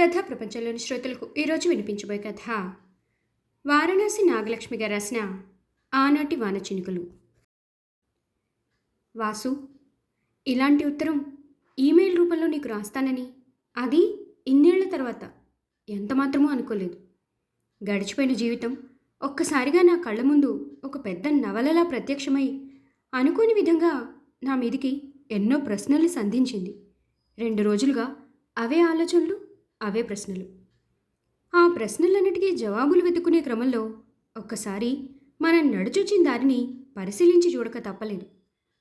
కథ ప్రపంచంలోని శ్రోతలకు ఈరోజు వినిపించబోయే కథ. వారణాసి నాగలక్ష్మి గారు రాసిన ఆనాటి వాన చినుకులు. వాసు ఇలాంటి ఉత్తరం ఈమెయిల్ రూపంలో నీకు రాస్తానని. అది ఇన్నేళ్ళ తర్వాత. ఎంత మాత్రమూ అనుకోలేదు. గడిచిపోయిన జీవితం ఒక్కసారిగా నా కళ్ళ ముందు ఒక పెద్ద నవలలా ప్రత్యక్షమై అనుకోని విధంగా నా మీదికి ఎన్నో ప్రశ్నల్ని సంధించింది. రెండు రోజులుగా అవే ఆలోచనలు అవే ప్రశ్నలు. ఆ ప్రశ్నలన్నిటికీ జవాబులు వెతుకునే క్రమంలో ఒక్కసారి మనం నడుచొచ్చిన దారిని పరిశీలించి చూడక తప్పలేదు.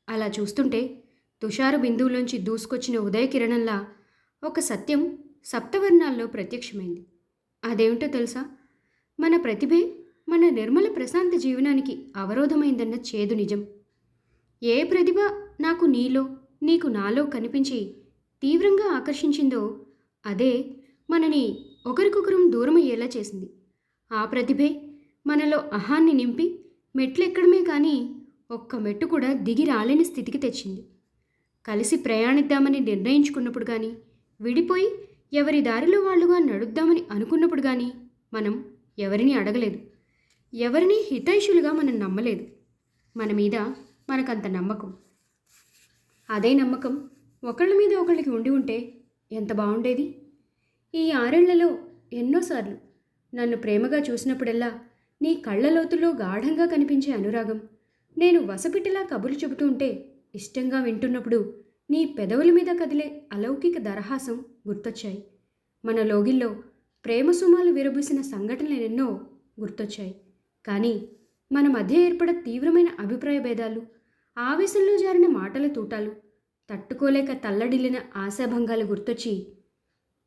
అలా చూస్తుంటే తుషార బిందువులోంచి దూసుకొచ్చిన ఉదయ కిరణంలా ఒక సత్యం సప్తవర్ణాల్లో ప్రత్యక్షమైంది. అదేమిటో తెలుసా? మన ప్రతిభే మన నిర్మల ప్రశాంత జీవనానికి అవరోధమైందన్న చేదు నిజం. ఏ ప్రతిభ నాకు నీలో నీకు నాలో కనిపించి తీవ్రంగా ఆకర్షించిందో అదే మనని ఒకరికొకరం దూరం అయ్యేలా చేసింది. ఆ ప్రతిభే మనలో అహాన్ని నింపి మెట్లెక్కడమే కానీ ఒక్క మెట్టు కూడా దిగి రాలేని స్థితికి తెచ్చింది. కలిసి ప్రయాణిద్దామని నిర్ణయించుకున్నప్పుడు కానీ విడిపోయి ఎవరి దారిలో వాళ్ళుగా నడుద్దామని అనుకున్నప్పుడు కానీ మనం ఎవరిని అడగలేదు. ఎవరిని హితైషులుగా మనం నమ్మలేదు. మన మీద మనకంత నమ్మకం. అదే నమ్మకం ఒకళ్ళ మీద ఒకళ్ళకి ఉండి ఉంటే ఎంత బాగుండేది ఈ ఆరేళ్ళలో ఎన్నోసార్లు నన్ను ప్రేమగా చూసినప్పుడల్లా నీ కళ్ళలోతులో గాఢంగా కనిపించే అనురాగం. నేను వసపిట్టలా కబుర్లు చెబుతూ ఉంటే ఇష్టంగా వింటున్నప్పుడు నీ పెదవుల మీద కదిలే అలౌకిక దరహాసం గుర్తొచ్చాయి. మన లోగిల్లో ప్రేమ సుమాలు విరబూసిన సంఘటనలు ఎన్నో గుర్తొచ్చాయి. కానీ మన మధ్య ఏర్పడ తీవ్రమైన అభిప్రాయ భేదాలు ఆవేశంలో జారిన మాటల తూటాలు తట్టుకోలేక తల్లడిల్లిన ఆశాభంగాలు గుర్తొచ్చి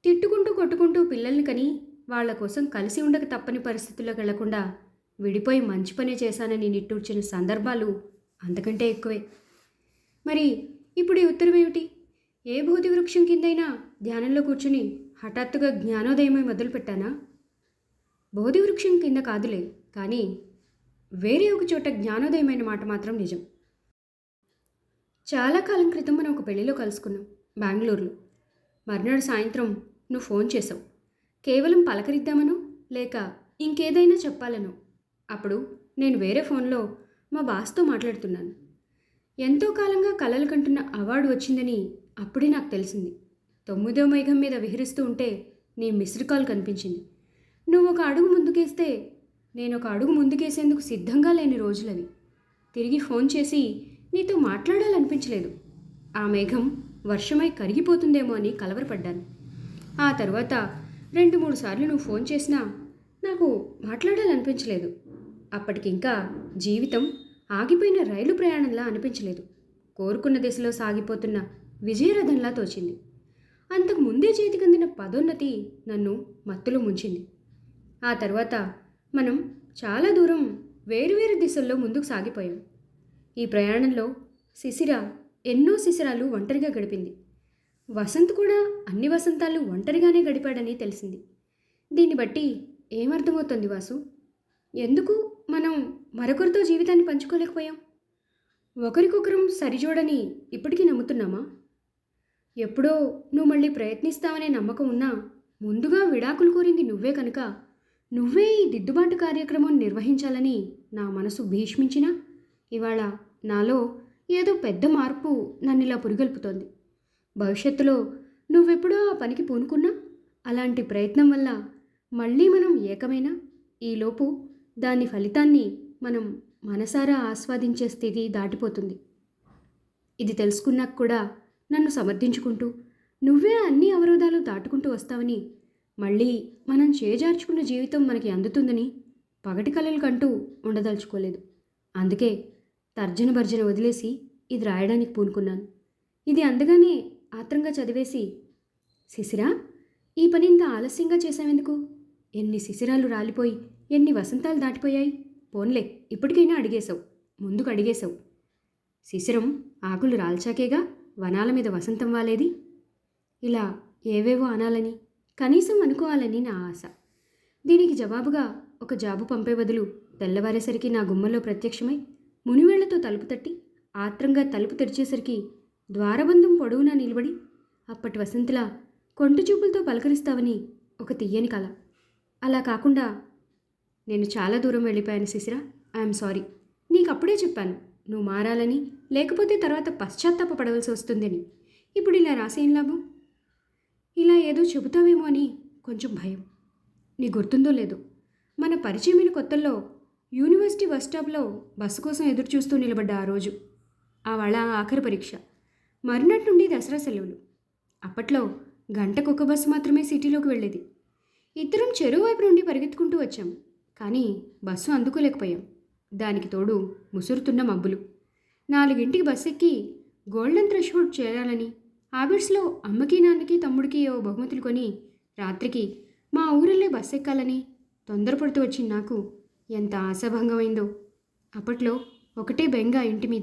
తిట్టుకుంటూ కొట్టుకుంటూ పిల్లల్ని కని వాళ్ళ కోసం కలిసి ఉండక తప్పని పరిస్థితుల్లోకి వెళ్ళకుండా విడిపోయి మంచి పనే చేశానని నిట్టూర్చిన సందర్భాలు అంతకంటే ఎక్కువే. మరి ఇప్పుడు ఈ ఉత్తరం ఏమిటి ఏ భూతి వృక్షం కిందైనా ధ్యానంలో కూర్చుని హఠాత్తుగా జ్ఞానోదయమై మొదలుపెట్టానా? బోధి వృక్షం కింద కాదులే కానీ వేరే ఒక చోట జ్ఞానోదయమైన మాట మాత్రం నిజం. చాలా కాలం క్రితం మనం ఒక పెళ్ళిలో కలుసుకున్నాం బెంగళూరులో. మర్నాడు సాయంత్రం నువ్వు ఫోన్ చేసావు. కేవలం పలకరిద్దామనో లేక ఇంకేదైనా చెప్పాలనో? అప్పుడు నేను వేరే ఫోన్లో మా బాస్తో మాట్లాడుతున్నాను. ఎంతో కాలంగా కలలు కంటున్న అవార్డు వచ్చిందని అప్పుడే నాకు తెలిసింది. తొమ్మిదో మేఘం మీద విహరిస్తూ ఉంటే నీ మిస్డ్ కాల్ కనిపించింది. నువ్వు ఒక అడుగు ముందుకేస్తే నేను ఒక అడుగు ముందుకేసేందుకు సిద్ధంగా లేని రోజులవి. తిరిగి ఫోన్ చేసి నీతో మాట్లాడాలనిపించలేదు. ఆ మేఘం వర్షమై కరిగిపోతుందేమో అని కలవరపడ్డాను. ఆ తర్వాత రెండు మూడు సార్లు నువ్వు ఫోన్ చేసినా నాకు మాట్లాడాలనిపించలేదు. అప్పటికింకా జీవితం ఆగిపోయిన రైలు ప్రయాణంలా అనిపించలేదు. కోరుకున్న దిశలో సాగిపోతున్న విజయరథంలా తోచింది. అంతకు ముందే చేతికందిన పదోన్నతి నన్ను మత్తులో ముంచింది. ఆ తర్వాత మనం చాలా దూరం వేరువేరు దిశల్లో ముందుకు సాగిపోయాం. ఈ ప్రయాణంలో శిశిర ఎన్నో శిశిరాలు ఒంటరిగా గడిపింది. వసంత్ కూడా అన్ని వసంతాలు ఒంటరిగానే గడిపాడని తెలిసింది. దీన్ని బట్టి ఏమర్థమవుతుంది వాసు? ఎందుకు మనం మరొకరితో జీవితాన్ని పంచుకోలేకపోయాం? ఒకరికొకరం సరిజోడని ఇప్పటికీ నమ్ముతున్నామా? ఎప్పుడో నువ్వు మళ్ళీ ప్రయత్నిస్తావనే నమ్మకం ఉన్నా ముందుగా విడాకులు కోరింది నువ్వే కనుక నువ్వే ఈ దిద్దుబాటు కార్యక్రమం నిర్వహించాలని నా మనసు భీష్మించినా ఇవాళ నాలో ఏదో పెద్ద మార్పు నన్ను ఇలా పురిగొల్పుతోంది. భవిష్యత్తులో నువ్వెప్పుడో ఆ పనికి పూనుకున్నా అలాంటి ప్రయత్నం వల్ల మళ్ళీ మనం ఏకమైనా? ఈలోపు దాని ఫలితాన్ని మనం మనసారా ఆస్వాదించే స్థితి దాటిపోతుంది. ఇది తెలుసుకున్నాక కూడా నన్ను సమర్థించుకుంటూ నువ్వే అన్ని అవరోధాలు దాటుకుంటూ వస్తావని మళ్ళీ మనం చేజార్చుకున్న జీవితం మనకి అందుతుందని పగటి కలలు కంటూ ఉండదలుచుకోలేదు. అందుకే తర్జన భర్జన వదిలేసి ఇది రాయడానికి పూనుకున్నాను. ఇది అందగానే ఆత్రంగా చదివేసి శిశిరా ఈ పని ఇంత ఆలస్యంగా చేశావెందుకు? ఎన్ని శిశిరాలు రాలిపోయి ఎన్ని వసంతాలు దాటిపోయాయి? పోన్లే ఇప్పటికైనా అడిగేశావు ముందుకు అడిగేశావు. శిశిరం ఆకులు రాల్చాకేగా వనాల మీద వసంతం వాలేది? ఇలా ఏవేవో అనాలని కనీసం అనుకోవాలని నా ఆశ. దీనికి జవాబుగా ఒక జాబు పంపే బదులు తెల్లవారేసరికి నా గుమ్మలో ప్రత్యక్షమై మునివేళ్ళతో తలుపు తట్టి ఆత్రంగా తలుపు తెరిచేసరికి ద్వారబంధం పొడవునా నిలబడి? అప్పటి వసంతుల కొంటి చూపులతో పలకరిస్తావని ఒక తీయని కళ అలా కాకుండా నేను చాలా దూరం వెళ్ళిపోయాను శిశిర. I'm sorry. నీకు అప్పుడే చెప్పాను. నువ్వు మారాలని లేకపోతే తర్వాత పశ్చాత్తాప పడవలసి వస్తుందని. ఇప్పుడు ఇలా రాసేం లాభం? ఇలా ఏదో చెబుతావేమో అని కొంచెం భయం. నీ గుర్తుందో లేదో. మన పరిచయమైన కొత్తల్లో యూనివర్సిటీ బస్ స్టాప్లో బస్సు కోసం ఎదురు చూస్తూ నిలబడ్డ ఆ రోజు. ఆ వాళ్ళ ఆఖరి పరీక్ష. మరునాటి నుండి దసరా సెలవులు. అప్పట్లో గంటకు ఒక బస్సు మాత్రమే సిటీలోకి వెళ్ళేది. ఇద్దరం చెరువు వైపు నుండి పరిగెత్తుకుంటూ వచ్చాం. కానీ బస్సు అందుకోలేకపోయాం. దానికి తోడు ముసురుతున్న మబ్బులు. నాలుగింటికి బస్సు ఎక్కి గోల్డెన్ థ్రెషోల్డ్ చేరాలని హాబిట్స్లో అమ్మకి నాన్నకి తమ్ముడికి ఓ బహుమతులు కొని రాత్రికి మా ఊరిలో బస్సు ఎక్కాలని తొందరపడుతూ వచ్చింది నాకు. ఎంత ఆశాభంగమైందో. అప్పట్లో ఒకటే బెంగ ఇంటి మీద.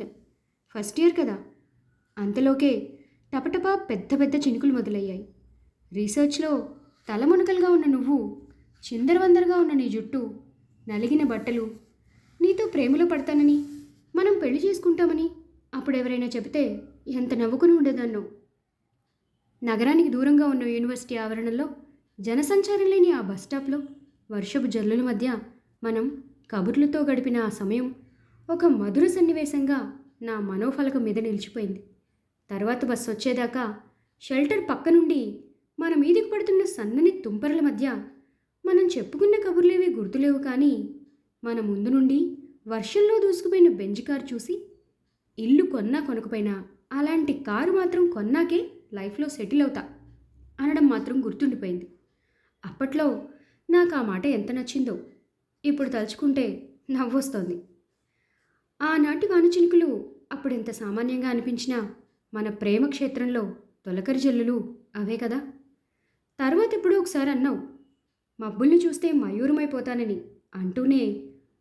ఫస్ట్ ఇయర్ కదా. అంతలోకే టపటపా పెద్ద పెద్ద చినుకులు మొదలయ్యాయి. రీసెర్చ్లో తలమునకలుగా ఉన్న నువ్వు చిందరవందరగా ఉన్న నీ జుట్టు నలిగిన బట్టలు నీతో ప్రేమలో పడతానని మనం పెళ్ళి చేసుకుంటామని అప్పుడు ఎవరైనా చెబితే ఎంత నవ్వుకుని ఉండేదాన్నో. నగరానికి దూరంగా ఉన్న యూనివర్సిటీ ఆవరణలో జనసంచారం లేని ఆ బస్ స్టాప్లో వర్షపు జల్లుల మధ్య మనం కబుర్లతో గడిపిన ఆ సమయం ఒక మధుర సన్నివేశంగా నా మనోఫలకం మీద నిలిచిపోయింది. తర్వాత బస్సు వచ్చేదాకా షెల్టర్ పక్క నుండి మన మీదికి పడుతున్న సన్నని తుంపరల మధ్య మనం చెప్పుకున్న కబుర్లేవి గుర్తులేవు కానీ మన ముందు నుండి వర్షంలో దూసుకుపోయిన బెంజ్ కారు చూసి ఇల్లు కొన్నా కొనకపోయినా అలాంటి కారు మాత్రం కొన్నాకే లైఫ్లో సెటిల్ అవుతా అనడం మాత్రం గుర్తుండిపోయింది. అప్పట్లో నాకు ఆ మాట ఎంత నచ్చిందో ఇప్పుడు తలుచుకుంటే నవ్వొస్తోంది. ఆనాటి వానచినుకులు అప్పుడెంత సామాన్యంగా అనిపించినా మన ప్రేమ క్షేత్రంలో తొలకరి జల్లులు అవే కదా? తర్వాత ఎప్పుడో ఒకసారి అన్నావు మబ్బుల్ని చూస్తే మయూరమైపోతానని అంటూనే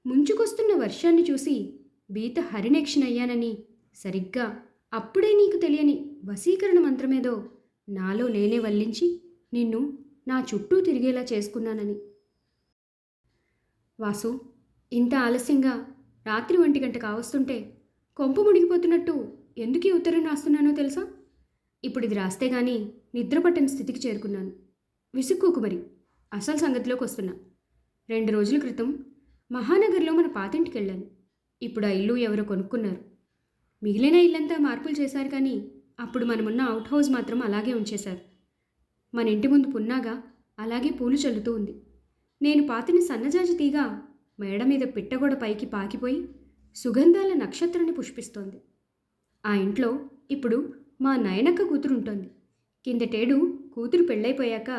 ముంచుకొస్తున్న వర్షాన్ని చూసి బీత హరినేక్షనయ్యానని సరిగ్గా అప్పుడే నీకు తెలియని వశీకరణ మంత్రమేదో నాలో నేనే వల్లించి నిన్ను నా చుట్టూ తిరిగేలా చేసుకున్నానని. వాసు ఇంత ఆలస్యంగా రాత్రి ఒంటి గంట కావస్తుంటే కొంపు మునిగిపోతున్నట్టు ఎందుకు ఈ ఉత్తరం రాస్తున్నానో తెలుసా? ఇప్పుడు ఇది రాస్తే గానీ నిద్ర పట్టని స్థితికి చేరుకున్నాను. విసుక్కోకు మరి. అసలు సంగతిలోకి వస్తున్నా. రెండు రోజుల క్రితం మహానగర్లో మన పాతింటికి వెళ్ళాను ఇప్పుడు ఆ ఇల్లు ఎవరో కొనుక్కున్నారు. మిగిలిన ఇల్లంతా మార్పులు చేశారు కానీ అప్పుడు మనమున్న అవుట్ హౌస్ మాత్రం అలాగే ఉంచేశారు. మన ఇంటి ముందు పున్నాగా అలాగే పూలు చల్లుతూ ఉంది. నేను పాతిన సన్నజాజి తీగ మేడ మీద పిట్టగొడ పైకి పాకిపోయి సుగంధాల నక్షత్రాన్ని పుష్పిస్తోంది. ఆ ఇంట్లో ఇప్పుడు మా నయనక్క కూతురు ఉంటుంది కిందటేడు కూతురు పెళ్ళైపోయాక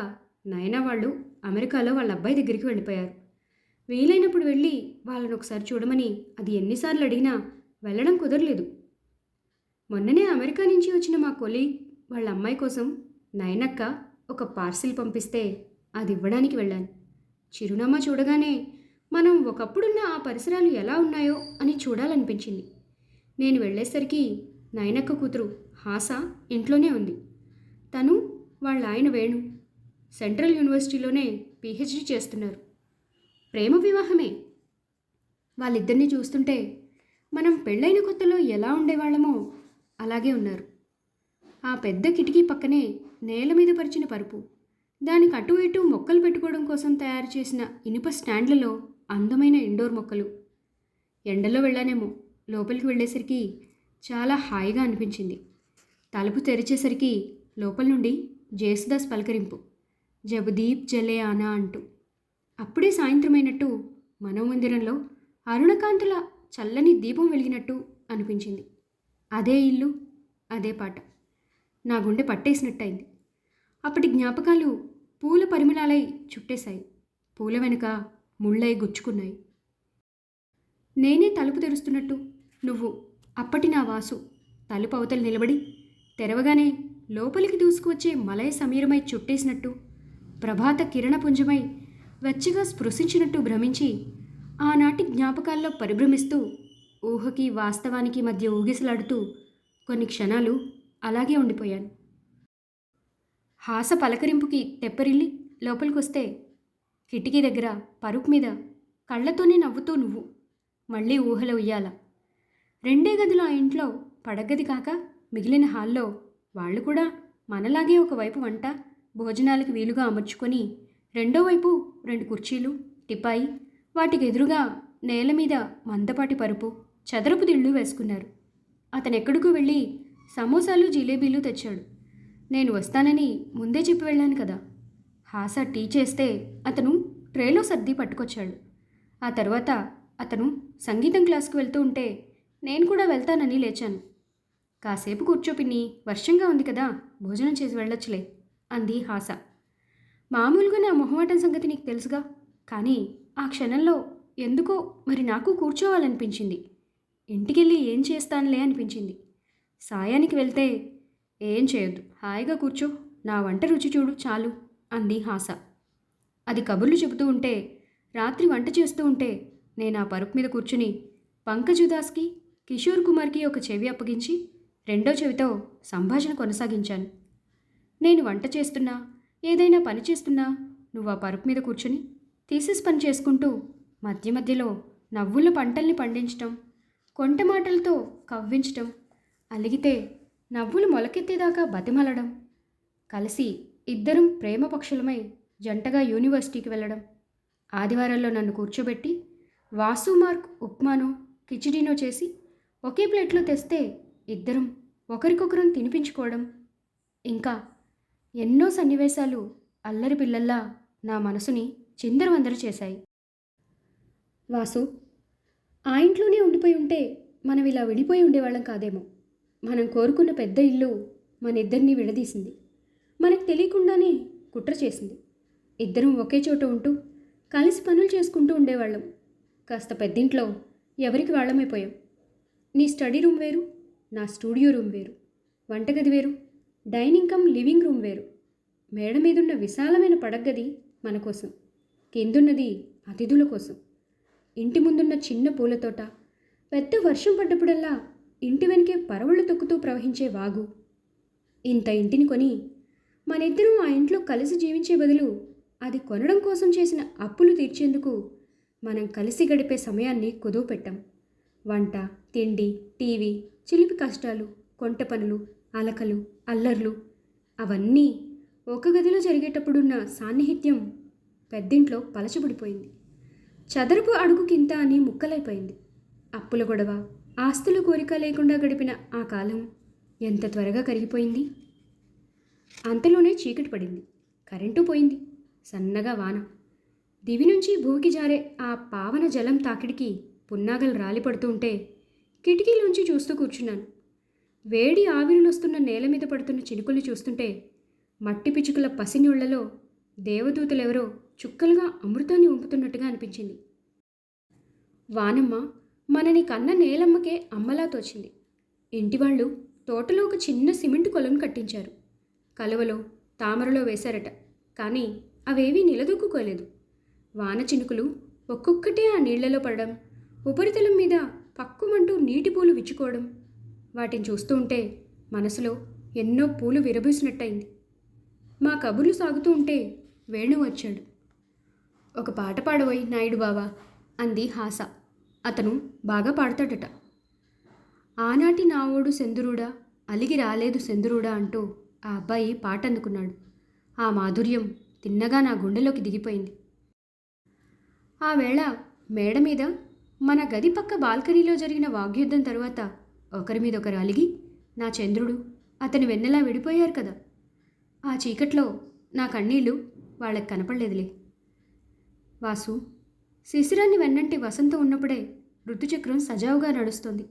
నయన వాళ్ళు అమెరికాలో వాళ్ళ అబ్బాయి దగ్గరికి వెళ్ళిపోయారు. వీలైనప్పుడు వెళ్ళి వాళ్ళని ఒకసారి చూడమని అది ఎన్నిసార్లు అడిగినా వెళ్ళడం కుదరలేదు. మొన్ననే అమెరికా నుంచి వచ్చిన మా కొలీగ్ వాళ్ళ అమ్మాయి కోసం నయనక్క ఒక పార్సిల్ పంపిస్తే అది ఇవ్వడానికి వెళ్ళాను. చిరునామా చూడగానే మనం ఒకప్పుడున్న ఆ పరిసరాలు ఎలా ఉన్నాయో అని చూడాలనిపించింది. నేను వెళ్ళేసరికి నయనక్క కూతురు హాస ఇంట్లోనే ఉంది. తను వాళ్ళ ఆయన వేణు సెంట్రల్ యూనివర్సిటీలోనే పిహెచ్డి చేస్తున్నారు. ప్రేమ వివాహమే. వాళ్ళిద్దరిని చూస్తుంటే మనం పెళ్ళైన కొత్తలో ఎలా ఉండేవాళ్ళమో అలాగే ఉన్నారు. ఆ పెద్ద కిటికీ పక్కనే నేల మీద పరిచిన పరుపు దానికి అటు ఇటు మొక్కలు పెట్టుకోవడం కోసం తయారు చేసిన ఇనుప స్టాండ్లలో అందమైన ఇండోర్ మొక్కలు. ఎండలో వెళ్ళానేమో లోపలికి వెళ్ళేసరికి చాలా హాయిగా అనిపించింది. తలుపు తెరిచేసరికి లోపల నుండి జేసుదాస్ పలకరింపు. జబదీప్ జలే ఆనా అంటూ. అప్పుడే సాయంత్రమైనట్టు మనోమందిరంలో అరుణకాంతుల చల్లని దీపం వెలిగినట్టు అనిపించింది. అదే ఇల్లు అదే పాట. నా గుండె పట్టేసినట్టయింది. అప్పటి జ్ఞాపకాలు పూల పరిమళాలై చుట్టేశాయి. పూల వెనుక ముళ్ళై గుచ్చుకున్నాయి. నేనే తలుపు తెరుస్తున్నట్టు నువ్వు అప్పటి నా వాసు. తలుపు అవతల నిలబడి తెరవగానే లోపలికి దూసుకువచ్చే మలయ సమీరమై చుట్టేసినట్టు ప్రభాత కిరణపుంజమై వెచ్చగా స్పృశించినట్టు భ్రమించి ఆనాటి జ్ఞాపకాల్లో పరిభ్రమిస్తూ ఊహకి వాస్తవానికి మధ్య ఊగిసలాడుతూ కొన్ని క్షణాలు అలాగే ఉండిపోయాను. హాస పలకరింపుకి తెప్పరిల్లి లోపలికొస్తే కిటికీ దగ్గర పరుపు మీద కళ్ళతోనే నవ్వుతూ నువ్వు మళ్ళీ ఊహలో ఉయ్యాల. రెండే గదిలో ఆ ఇంట్లో పడగది కాక మిగిలిన హాల్లో వాళ్ళు కూడా మనలాగే ఒకవైపు వంట భోజనాలకు వీలుగా అమర్చుకొని రెండో వైపు రెండు కుర్చీలు టిపాయి వాటికి ఎదురుగా నేల మీద మందపాటి పరుపు చదరపు దిళ్ళు వేసుకున్నారు. అతను ఎక్కడికో వెళ్ళి సమోసాలు జిలేబీలు తెచ్చాడు. నేను వస్తానని ముందే చెప్పి వెళ్ళాను కదా. హాస టీ చేస్తే అతను ట్రేలో సర్ది పట్టుకొచ్చాడు. ఆ తర్వాత అతను సంగీతం క్లాస్కి వెళ్తూ ఉంటే నేను కూడా వెళ్తానని లేచాను. కాసేపు కూర్చో పిన్ని వర్షంగా ఉంది కదా భోజనం చేసి వెళ్ళొచ్చులే అంది హాస. మామూలుగా నా మొహమాటం సంగతి నీకు తెలుసుగా కానీ ఆ క్షణంలో ఎందుకో మరి నాకు కూర్చోవాలనిపించింది. ఇంటికెళ్ళి ఏం చేస్తానులే అనిపించింది. సాయానికి వెళ్తే ఏం చేయొద్దు హాయిగా కూర్చో నా వంట రుచి చూడు చాలు అంది హాస. అది కబుర్లు చెబుతూ ఉంటే రాత్రి వంట చేస్తూ ఉంటే నేను ఆ పరుపు మీద కూర్చుని పంకజుదాస్కి కిషోర్ కుమార్కి ఒక చెవి అప్పగించి రెండో చెవితో సంభాషణ కొనసాగించాను. నేను వంట చేస్తున్నా ఏదైనా పని చేస్తున్నా నువ్వు ఆ పరుపు మీద కూర్చుని థీసిస్ పని చేసుకుంటూ మధ్య మధ్యలో నవ్వుల పంటల్ని పండించటం కొంట మాటలతో కవ్వించటం అలిగితే నవ్వులు మొలకెత్తేదాకా బతిమలడం కలిసి ఇద్దరం ప్రేమ పక్షులమై జంటగా యూనివర్సిటీకి వెళ్ళడం ఆదివారాల్లో నన్ను కూర్చోబెట్టి వాసు మార్క్ ఉప్మానో కిచిడీనో చేసి ఒకే ప్లేట్లో తెస్తే ఇద్దరం ఒకరికొకరం తినిపించుకోవడం. ఇంకా ఎన్నో సన్నివేశాలు అల్లరి పిల్లల్లా నా మనసుని చిందరవందర చేశాయి. వాసు ఆ ఇంట్లోనే ఉండిపోయి ఉంటే మనం ఇలా విడిపోయి ఉండేవాళ్ళం కాదేమో. మనం కోరుకున్న పెద్ద ఇల్లు మన ఇద్దరిని విడదీసింది. మనకు తెలియకుండానే కుట్ర చేసింది. ఇద్దరం ఒకే చోట ఉంటూ కలిసి పనులు చేసుకుంటూ ఉండేవాళ్ళం. కాస్త పెద్దింట్లో ఎవరికి వాళ్ళమైపోయాం? నీ స్టడీ రూమ్ వేరు నా స్టూడియో రూమ్ వేరు వంటగది వేరు డైనింగ్ కమ్ లివింగ్ రూమ్ వేరు. మేడ మీదున్న విశాలమైన పడగ్గది మన కోసం కిందున్నది అతిథుల కోసం. ఇంటి ముందున్న చిన్న పూలతోట పెద్ద వర్షం పడ్డప్పుడల్లా ఇంటి వెనకే పరవళ్ళు తొక్కుతూ ప్రవహించే వాగు. ఇంత ఇంటిని కొని మనిద్దరూ ఆ ఇంట్లో కలిసి జీవించే బదులు అది కొనడం కోసం చేసిన అప్పులు తీర్చేందుకు మనం కలిసి గడిపే సమయాన్ని కుదువ పెట్టాం. వంట తిండి టీవీ చిలిపి కష్టాలు కొంట పనులు అలకలు అల్లర్లు అవన్నీ ఒక గదిలో జరిగేటప్పుడున్న సాన్నిహిత్యం పెద్దింట్లో పలచబడిపోయింది. చదరపు అడుగుకింత అని ముక్కలైపోయింది. అప్పుల గొడవ ఆస్తుల కోరిక లేకుండా గడిపిన ఆ కాలం ఎంత త్వరగా కరిగిపోయింది? అంతలోనే చీకటి పడింది. కరెంటు పోయింది. సన్నగా వాన. దివి నుంచి భూమికి జారే ఆ పావన జలం తాకిడికి పున్నాగలు రాలిపడుతుంటే కిటికీలోంచి చూస్తూ కూర్చున్నాను. వేడి ఆవిరులొస్తున్న నేల మీద పడుతున్న చినుకులు చూస్తుంటే మట్టి పిచుకుల పసినీళ్ళలో దేవదూతలెవరో చుక్కలుగా అమృతాన్ని ఉంపుతున్నట్టుగా అనిపించింది. వానమ్మ మనని కన్న నేలమ్మకే అమ్మలా తోచింది. ఇంటివాళ్ళు తోటలో ఒక చిన్న సిమెంట్ కొలను కట్టించారు. కలువలో తామరలో వేశారట కానీ అవేవీ నిలదొక్కుకోలేదు. వాన చినుకులు ఒక్కొక్కటే ఆ నీళ్ళలో పడడం ఉపరితలం మీద పక్కుమంటూ నీటి పూలు విచ్చుకోవడం. వాటిని చూస్తూ ఉంటే మనసులో ఎన్నో పూలు విరబూసినట్టయింది. మా కబుర్లు సాగుతూ ఉంటే వేణు వచ్చాడు. ఒక పాట పాడబోయి నాయుడు బావా అంది హాస. అతను బాగా పాడతాడట. ఆనాటి నావోడు సెందురుడా అలిగి రాలేదు సెందురుడా అంటూ ఆ అబ్బాయి పాట అందుకున్నాడు ఆ మాధుర్యం తిన్నగా నా గుండెలోకి దిగిపోయింది. ఆ వేళ మేడ మీద మన గది పక్క బాల్కనీలో జరిగిన వాగ్యుద్ధం తరువాత ఒకరి మీద ఒకరు అలిగి నా చంద్రుడు అతని వెన్నెలా విడిపోయారు కదా. ఆ చీకట్లో నా కన్నీళ్ళు వాళ్ళకి కనపడలేదులే. వాసు శిశిరాన్ని వెన్నంటి వసంతం ఉన్నప్పుడే ఋతుచక్రం సజావుగా నడుస్తుంది.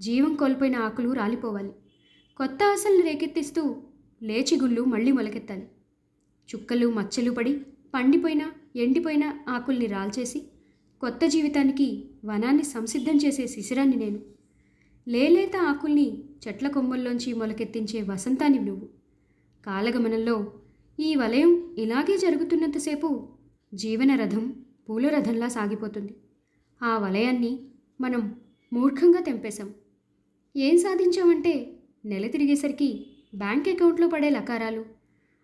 జీవం కోల్పోయిన ఆకులు రాలిపోవాలి. కొత్త ఆశలను రేకెత్తిస్తూ లేచి గుళ్ళు మళ్ళీ మొలకెత్తాలి. చుక్కలు మచ్చలు పడి పండిపోయిన ఎండిపోయిన ఆకుల్ని రాల్చేసి కొత్త జీవితానికి వనాన్ని సంసిద్ధం చేసే శిశిరాన్ని నేను. లేలేత ఆకుల్ని చెట్ల కొమ్మల్లోంచి మొలకెత్తించే వసంతాన్ని నువ్వు. కాలగమనంలో ఈ వలయం ఇలాగే జరుగుతున్నంతసేపు జీవన రథం పూల రథంలా సాగిపోతుంది. ఆ వలయాన్ని మనం మూర్ఖంగా తెంపేశాం. ఏం సాధించామంటే నెల తిరిగేసరికి బ్యాంక్ అకౌంట్లో పడే లకారాలు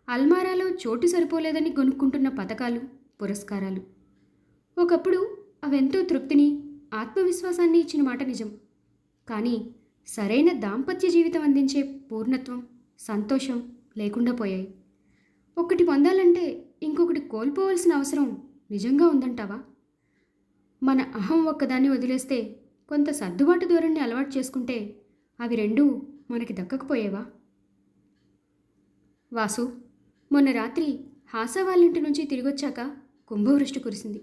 అల్మారాలో చోటు సరిపోలేదని కొనుక్కుంటున్న పథకాలు పురస్కారాలు. ఒకప్పుడు అవెంతో తృప్తిని ఆత్మవిశ్వాసాన్ని ఇచ్చిన మాట నిజం. కానీ సరైన దాంపత్య జీవితం అందించే పూర్ణత్వం సంతోషం లేకుండా పోయాయి. ఒకటి పొందాలంటే ఇంకొకటి కోల్పోవలసిన అవసరం నిజంగా ఉందంటావా? మన అహం ఒక్కదాన్ని వదిలేస్తే కొంత సర్దుబాటు ధోరణి అలవాటు చేసుకుంటే అవి రెండూ మనకి దక్కకపోయేవా? వాసు మొన్న రాత్రి హాసా వాళ్ళింటి నుంచి తిరిగొచ్చాక కుంభవృష్టి కురిసింది.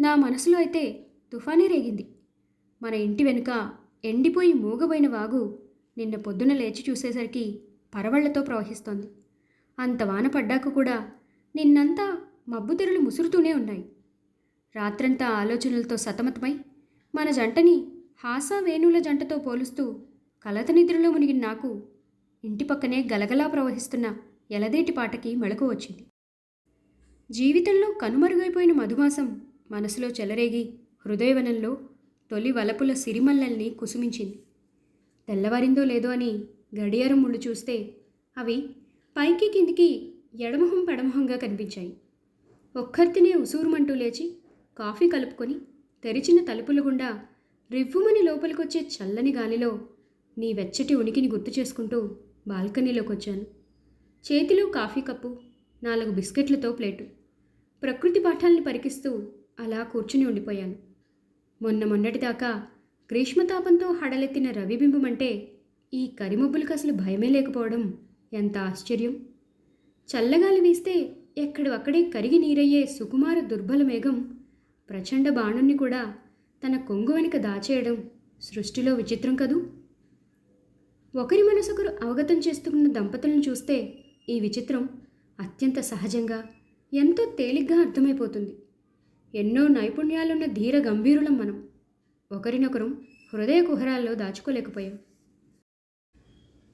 నా మనసులో అయితే తుఫానే రేగింది. మన ఇంటి వెనుక ఎండిపోయి మూగబోయిన వాగు నిన్న పొద్దున లేచి చూసేసరికి పరవళ్ళతో ప్రవహిస్తోంది. అంత వాన పడ్డాక కూడా నిన్నంతా మబ్బుతెరలు ముసురుతూనే ఉన్నాయి. రాత్రంతా ఆలోచనలతో సతమతమై మన జంటని హాసా వేణుల జంటతో పోలుస్తూ కలత నిద్రలో మునిగిన నాకు ఇంటి పక్కనే గలగలా ప్రవహిస్తున్న ఎలదేటి పాటకి మెళకు వచ్చింది. జీవితంలో కనుమరుగైపోయిన మధుమాసం మనసులో చెలరేగి హృదయవనంలో తొలి వలపుల సిరిమల్లల్ని కుసుమించింది. తెల్లవారిందో లేదో అని గడియారం ముళ్ళు చూస్తే అవి పైకి కిందికి ఎడమొహం పెడమొహంగా కనిపించాయి. ఒక్కర్తినే ఉసూరుమంటూ లేచి కాఫీ కలుపుకొని తెరిచిన తలుపుల గుండా రివ్వుమని లోపలికొచ్చే చల్లని గాలిలో నీ వెచ్చటి ఉనికిని గుర్తు చేసుకుంటూ బాల్కనీలోకి వచ్చాను చేతిలో కాఫీ కప్పు నాలుగు బిస్కెట్లతో ప్లేటు. ప్రకృతి పాఠాలను పరికిస్తూ అలా కూర్చుని ఉండిపోయాను. మొన్న మొన్నటిదాకా గ్రీష్మతాపంతో హడలెత్తిన రవిబింబమంటే ఈ కరిమబ్బులకు అసలు భయమే లేకపోవడం ఎంత ఆశ్చర్యం. చల్లగాలి వీస్తే ఎక్కడవక్కడే కరిగి నీరయ్యే సుకుమార దుర్బల మేఘం ప్రచండ బాణుణ్ణి కూడా తన కొంగు వెనుక దాచేయడం సృష్టిలో విచిత్రం కదూ? ఒకరి మనసొకరు అవగతం చేస్తున్న దంపతులను చూస్తే ఈ విచిత్రం అత్యంత సహజంగా ఎంతో తేలిగ్గా అర్థమైపోతుంది. ఎన్నో నైపుణ్యాలున్న ధీర గంభీరులం మనం. ఒకరినొకరం హృదయ కుహరాల్లో దాచుకోలేకపోయాం.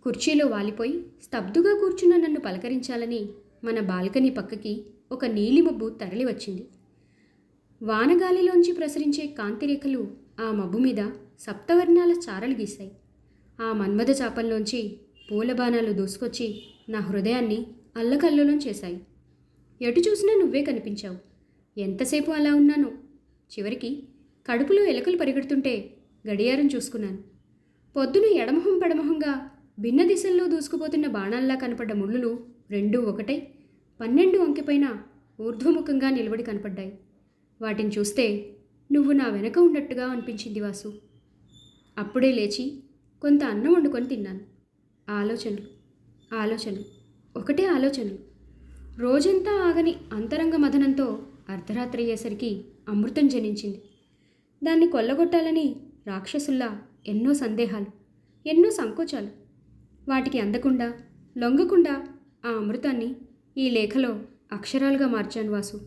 కుర్చీలో వాలిపోయి స్తబ్దుగా కూర్చున్న నన్ను పలకరించాలని మన బాల్కనీ పక్కకి ఒక నీలిమబ్బు తరలి వచ్చింది. వానగాలిలోంచి ప్రసరించే కాంతిరేఖలు ఆ మబ్బు మీద సప్తవర్ణాల చారలు గీశాయి. ఆ మన్మథ చాపల్లోంచి పూల బాణాలు దూసుకొచ్చి నా హృదయాన్ని అల్లకల్లోలం చేశాయి. ఎటు చూసినా నువ్వే కనిపించావు. ఎంతసేపు అలా ఉన్నానో? చివరికి కడుపులో ఎలకలు పరిగెడుతుంటే గడియారం చూసుకున్నాను. పొద్దున ఎడమొహం పెడమొహంగా భిన్న దిశల్లో దూసుకుపోతున్న బాణాల్లా కనపడ్డ ముళ్ళులు రెండూ ఒకటై పన్నెండు అంకెపైన ఊర్ధ్వముఖంగా నిలబడి కనపడ్డాయి. వాటిని చూస్తే నువ్వు నా వెనక ఉన్నట్టుగా అనిపించింది వాసు. అప్పుడే లేచి కొంత అన్నం వండుకొని తిన్నాను. ఆలోచనలు ఆలోచనలు ఒకటే ఆలోచనలు. రోజంతా ఆగని అంతరంగ మదనంతో అర్ధరాత్రి అయ్యేసరికి అమృతం జనించింది. దాన్ని కొల్లగొట్టాలని రాక్షసుల్లా ఎన్నో సందేహాలు ఎన్నో సంకోచాలు. వాటికి అందకుండా లొంగకుండా ఆ అమృతాన్ని ఈ లేఖలో అక్షరాలుగా మార్చాను వాసు.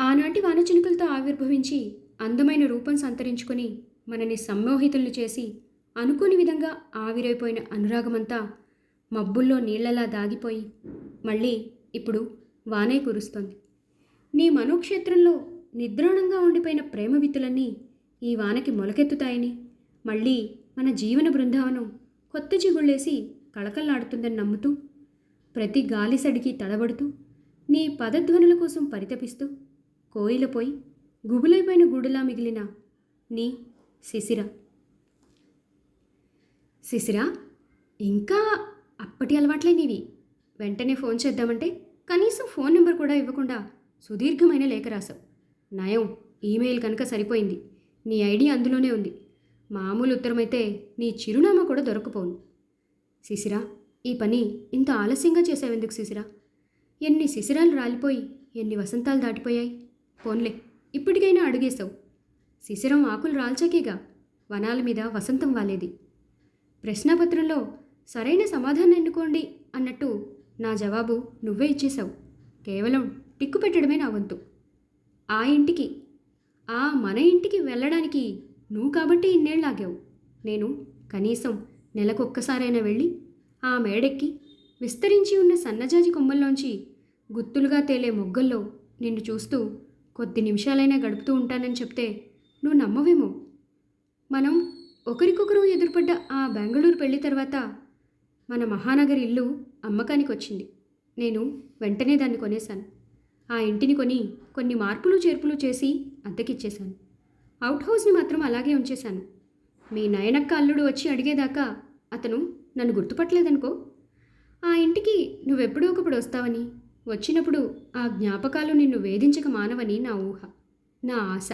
ఆనాటి వానచినుకలతో ఆవిర్భవించి అందమైన రూపం సంతరించుకొని మనని సమ్మోహితులను చేసి అనుకోని విధంగా ఆవిరైపోయిన అనురాగమంతా మబ్బుల్లో నీళ్ళలా దాగిపోయి మళ్ళీ ఇప్పుడు వానే కురుస్తోంది. నీ మనోక్షేత్రంలో నిద్రాణంగా ఉండిపోయిన ప్రేమ విత్తులన్నీ ఈ వానకి మొలకెత్తుతాయని. మళ్ళీ మన జీవన బృందావనం కొత్త చిగుళ్ళేసి కళకళలాడుతుందని నమ్ముతూ ప్రతి గాలి సడికి తడబడుతూ నీ పదధ్వనుల కోసం పరితపిస్తూ కోయిలపోయి గుబులైపోయిన గూడులా మిగిలిన నీ శిశిర. శిశిర ఇంకా అప్పటి అలవాట్లే నీవి వెంటనే ఫోన్ చేద్దామంటే కనీసం ఫోన్ నెంబర్ కూడా ఇవ్వకుండా సుదీర్ఘమైన లేఖ రాసావు నయం ఈమెయిల్ కనుక సరిపోయింది. నీ ఐడి అందులోనే ఉంది. మామూలు ఉత్తరమైతే నీ చిరునామా కూడా దొరకపోను. శిశిరా ఈ పని ఇంత ఆలస్యంగా చేసావెందుకు శిశిరా? ఎన్ని శిశిరాలు రాలిపోయి ఎన్ని వసంతాలు దాటిపోయాయి? పోన్లే ఇప్పటికైనా అడుగేశావు. శిశిరం ఆకులు రాల్చాకేగా వనాల మీద వసంతం వాలేది. ప్రశ్నపత్రంలో సరైన సమాధానం ఎన్నుకోండి అన్నట్టు నా జవాబు నువ్వే ఇచ్చేశావు. కేవలం టిక్కు పెట్టడమే నా వంతు. ఆ ఇంటికి ఆ మన ఇంటికి వెళ్ళడానికి నువ్వు కాబట్టి ఇన్నేళ్ళు ఆగావు. నేను కనీసం నెలకొక్కసారైనా వెళ్ళి ఆ మేడెక్కి విస్తరించి ఉన్న సన్నజాజి కొమ్మల్లోంచి గుత్తులుగా తేలే మొగ్గల్లో నిన్ను చూస్తూ కొద్ది నిమిషాలైనా గడుపుతూ ఉంటానని చెప్తే నువ్వు నమ్మవేమో. మనం ఒకరికొకరు ఎదురుపడ్డ ఆ బెంగళూరు పెళ్ళి తర్వాత మన మహానగర్ ఇల్లు అమ్మకానికి వచ్చింది నేను వెంటనే దాన్ని కొనేశాను. ఆ ఇంటిని కొని కొన్ని మార్పులు చేర్పులు చేసి అద్దెకిచ్చేశాను. అవుట్ హౌస్ని మాత్రం అలాగే ఉంచేశాను. మీ నయనక్క అల్లుడు వచ్చి అడిగేదాకా అతను నన్ను గుర్తుపట్టలేదనుకో. ఆ ఇంటికి నువ్వెప్పుడో ఒకప్పుడు వస్తావని వచ్చినప్పుడు ఆ జ్ఞాపకాలు నిన్ను వేధించక మానవని నా ఊహ నా ఆశ.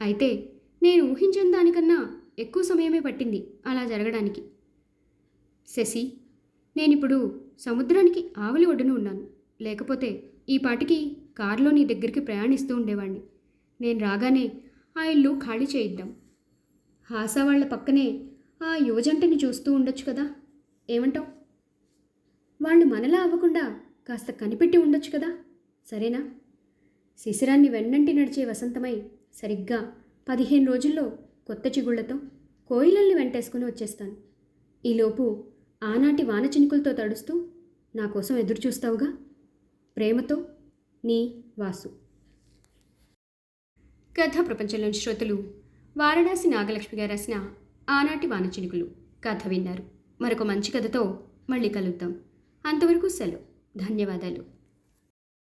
అయితే నేను ఊహించిన దానికన్నా ఎక్కువ సమయమే పట్టింది అలా జరగడానికి. శశి నేనిప్పుడు సముద్రానికి ఆవలి ఒడ్డున ఉన్నాను. లేకపోతే ఈ పాటికి కారులో నీ దగ్గరికి ప్రయాణిస్తూ ఉండేవాణ్ణి. నేను రాగానే ఆ ఇల్లు ఖాళీ చేయిద్దాం. హాసా వాళ్ళ పక్కనే ఆ యువజంటని చూస్తూ ఉండొచ్చు కదా? ఏమంటావు? వాళ్ళు మనలా అవ్వకుండా కాస్త కనిపెట్టి ఉండొచ్చు కదా? సరేనా? శిశిరాన్ని వెన్నంటి నడిచే వసంతమై సరిగ్గా పదిహేను రోజుల్లో కొత్త చిగుళ్ళతో కోయిలల్ని వెంటేసుకుని వచ్చేస్తాను. ఈలోపు ఆనాటి వాన చినుకులతో తడుస్తూ నా కోసం ఎదురుచూస్తావుగా ప్రేమతో నీ వాసు. కథ ప్రపంచంలోని శ్రోతలు వారణాసి నాగలక్ష్మి గారు రాసిన ఆనాటి వాన చినుకులు కథ విన్నారు. మరొక మంచి కథతో మళ్ళీ కలుద్దాం. అంతవరకు సెలవు. ధన్యవాదాలు.